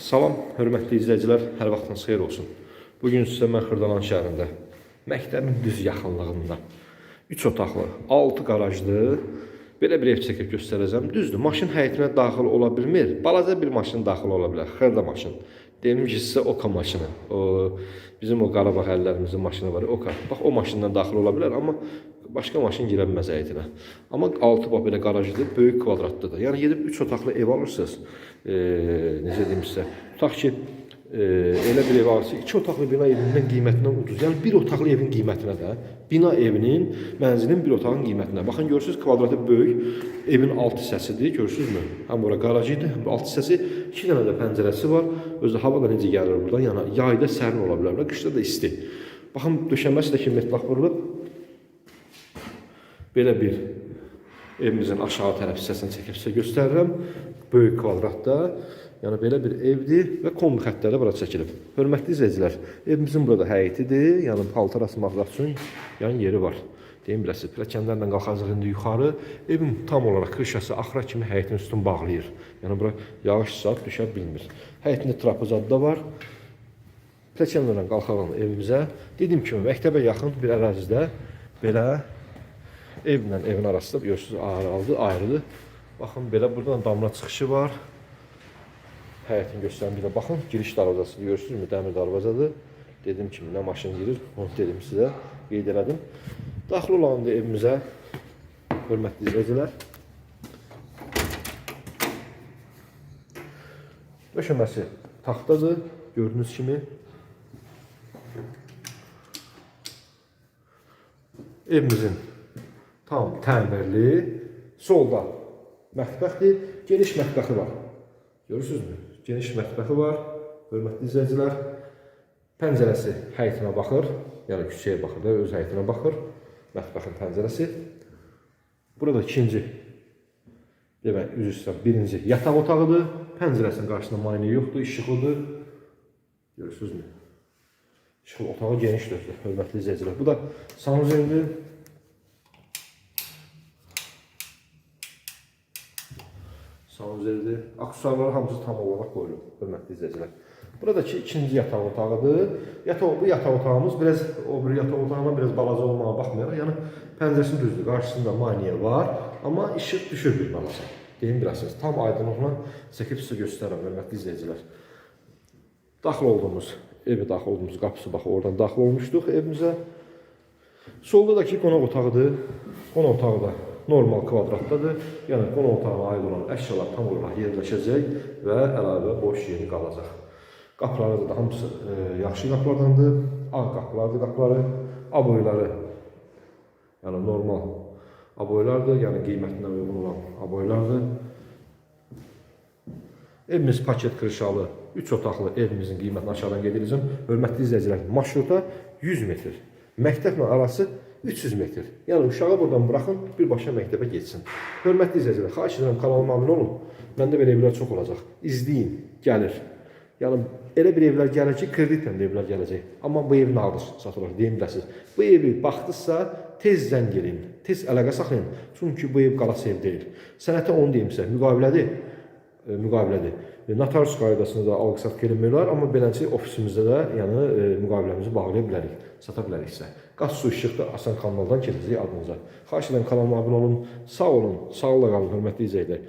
Salam, hörmətli izləyicilər, hər vaxtınız xeyir olsun. Bu gün sizə mən Xırdalan şəhərində, məktəbin düz yaxınlığında 3 otaqlı, 6 qarajlı belə bir ev çəkib göstərəcəm. Düzdür, maşın həyətinə daxil ola bilmir. Balaca bir maşın daxil ola bilər, xırda maşın. Deyim ki, sizə Oka maşını. O bizim o Qarabağ əllərimizin maşını var, Oka. Bax o maşından daxil ola bilər, amma başqa maşın girə bilməz həyətinə. Amma 6 bax belə qarajlıdır, böyük kvadratlıdır. Yəni gedib 3 otaqlı ev alırsınız. E, necə deyim sizə? Tutaq ki, e, elə bir ev alırsınız, 2 otaqlı bina evindən qiymətindən ucuz. Yəni bir otaqlı evin qiymətinə də, bina evinin, mənzilin bir otağın qiymətinə. Baxın görürsüz kvadratı böyük, evin alt hissəsidir, görürsünüzmü? Həm ora qaraj idi, həm alt hissəsi, 2 dənə də pəncərəsi var. Özü hava da necə gəlir buradan? Yəni yayda sərin ola bilər, qışda da isti. Baxın döşəməsi də ki metlaq vurulub. Belə bir evimizin aşağı tərəf hissəsini çəkib sizə göstərirəm. Böyük kvadratda, yəni belə bir evdir və kombi xəttləri bura çəkilib. Hörmətli izləyicilər, evimizin burada həyətidir, yəni paltar asmaq üçün yəni yeri var. Deyim biləsiniz, pilləkənlərlə qalxacaq indi yuxarı. Evin tam olaraq krişası axıra kimi həyətin üstünü bağlayır. Yəni bura yağış saat düşə bilmir. Həyətində trapezad da var. Pilləkənlərlə qalxalım evimizə. Dediyim kimi məktəbə yaxın bir ərazidə belə evlə evin arasında görürsüz ayrıldı, ayrıdır. Baxın belə buradan damla çıxışı var. Həyətin göstərim bir də baxın giriş darvazası görürsünüzmü? Dəmir darvazadır. Dedim kimi nə maşın girir, onu dedim sizə, qeyd elədim. Daxil olalım da evimizə. Hörmətli izləyicilər. Döşəməsi taxtadır, gördüyünüz kimi. Evimizin təmirli, solda mətbəxdir, geniş mətbəxi var. Görürsünüzmü? Geniş mətbəxi var. Hörmətli izləyicilər, pəncərəsi həyətinə baxır, yəni küçəyə baxır da, öz həyətinə baxır. Mətbəxin pəncərəsi. Burada ikinci demək, üzr istəyirəm, birinci yataq otağıdır. Pəncərəsinin qarşısında mayni yoxdur, işıqlıdır. Görürsünüzmü? İşıqlı otağı genişdir, hörmətli izləyicilər. Bu da sanuzeldir. Sanuzelidir. Aksesuarları hamısı tam olaraq qoyulub, hörmətli izləyicilər. Buradakı ikinci yataq otağıdır. Yataq, bu yataq otağımız biraz o bir yataq otağından biraz balaca olmağa baxmayaraq, yəni pəncərəsi düzdür, qarşısında maniyə var, amma işıq düşür bir balaca. Deyim bilərsiniz, tam aydınlıqla çəkib sizə göstərəm, hörmətli izləyicilər. Daxil olduğumuz, evi daxil olduğumuz qapısı bax oradan daxil olmuşduq evimizə. Solda da ki qonaq otağıdır. Qonaq otağı da normal kvadratdadır. Yəni qonaq otağına aid olan əşyalar tam olaraq yerləşəcək və əlavə boş yeri qalacaq. Qapıları da hamısı e, yaxşı qapılardandır. Ağ qapılardır qapıları. Aboyları yəni normal aboylardır, yəni qiymətinə uyğun olan aboylardır. Evimiz paket kırışalı, 3 otaqlı evimizin qiymətini aşağıdan qeyd edəcəm. Hörmətli izləyicilər, marşruta 100 metr, məktəblə arası 300 metr. Yəni uşağı buradan buraxın, birbaşa məktəbə getsin. Hörmətli izləyicilər, xahiş edirəm kanalıma abunə olun. Məndə belə evlər çox olacaq. İzləyin, gəlir. Yəni elə bir evlər gəlir ki, kreditlə də evlər gələcək. Amma bu ev nağdır satılır, deyim biləsiniz. Bu evi baxdısa tez zəng edin, tez əlaqə saxlayın. Çünki bu ev qalası ev deyil. Sənətə onu deyim sizə, müqavilədir müqavilədir. E, Notarius qaydasında da alqı-satqı eləmək olar, amma beləncə ofisimizdə də yəni e, müqaviləmizi bağlaya bilərik, sata biləriksə. Qaz su işıq da asan kanaldan keçəcək adınıza. Xahiş edirəm kanalıma abunə olun. Sağ olun, sağlıqla qalın, hörmətli izləyicilər.